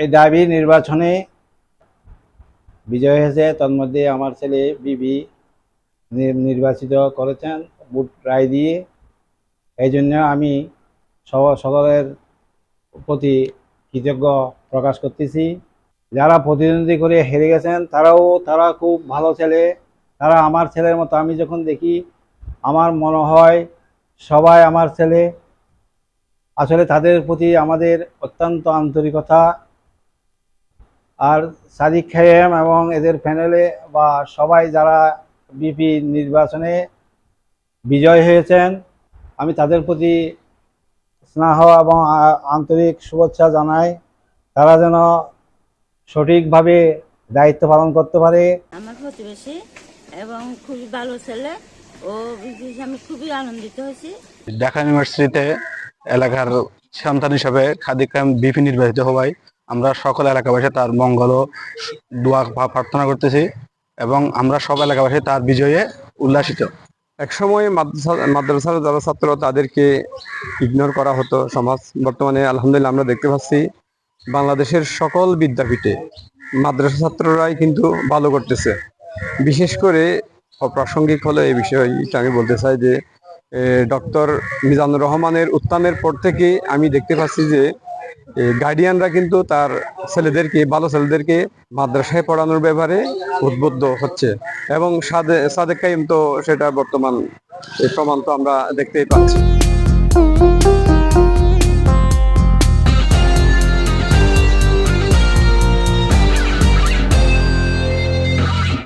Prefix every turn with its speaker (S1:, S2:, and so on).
S1: এই দাবি নির্বাচনে বিজয় হয়েছে, তন্মধ্যে আমার ছেলে বিবি নির্বাচিত করেছেন, ভোট রায় দিয়ে। এই জন্য আমি সকলের প্রতি কৃতজ্ঞ প্রকাশ করতেছি। যারা প্রতিদ্বন্দ্বী করে হেরে গেছেন, তারাও তারা খুব ভালো ছেলে। তারা আমার ছেলের মতো। আমি যখন দেখি আমার মনে হয় সবাই আমার ছেলে, আসলে তাদের প্রতি আমাদের অত্যন্ত আন্তরিকতা। আর সাদিক খায়েম এবং এদের প্যানেলে বা সবাই যারা বিপি নির্বাচনে বিজয় হয়েছেন, আমি তাদের প্রতি স্নেহ এবং আন্তরিক শুভেচ্ছা জানাই। তারা যেন সঠিকভাবে দায়িত্ব পালন করতে পারে।
S2: আমার প্রতিবেশী এবং খুবই ভালো ছেলে। ও আমি খুবই আনন্দিত হয়েছি।
S3: ঢাকা ইউনিভার্সিটিতে এলাকার সন্তান হিসাবে খাদিক খান বিপি নির্বাচিত হওয়ায় আমরা সকল এলাকাবাসী তার মঙ্গল ও দোয়া প্রার্থনা করতেছি এবং আমরা সব এলাকাবাসী তার বিজয়ে উল্লাসিত।
S4: একসময় মাদ্রাসা মাদ্রাসার যারা ছাত্র তাদেরকে ইগনোর করা হতো সমাজ। বর্তমানে আলহামদুলিল্লাহ আমরা দেখতে পাচ্ছি বাংলাদেশের সকল বিদ্যাপীঠে মাদ্রাসা ছাত্ররাই কিন্তু ভালো করতেছে। বিশেষ করে অপ্রাসঙ্গিক হলো এই বিষয়টা আমি বলতে চাই যে ডক্টর মিজানুর রহমানের উত্থানের পর থেকে আমি দেখতে পাচ্ছি যে গার্ডিয়ানরা কিন্তু তার ছেলেদেরকে ভালো ছেলেদেরকে মাদ্রাসায় পড়ানোর ব্যাপারে উদ্বুদ্ধ হচ্ছে এবং সাদে, সাদেক কাইম তো সেটা বর্তমান প্রমাণ তো আমরা দেখতেই পাচ্ছি।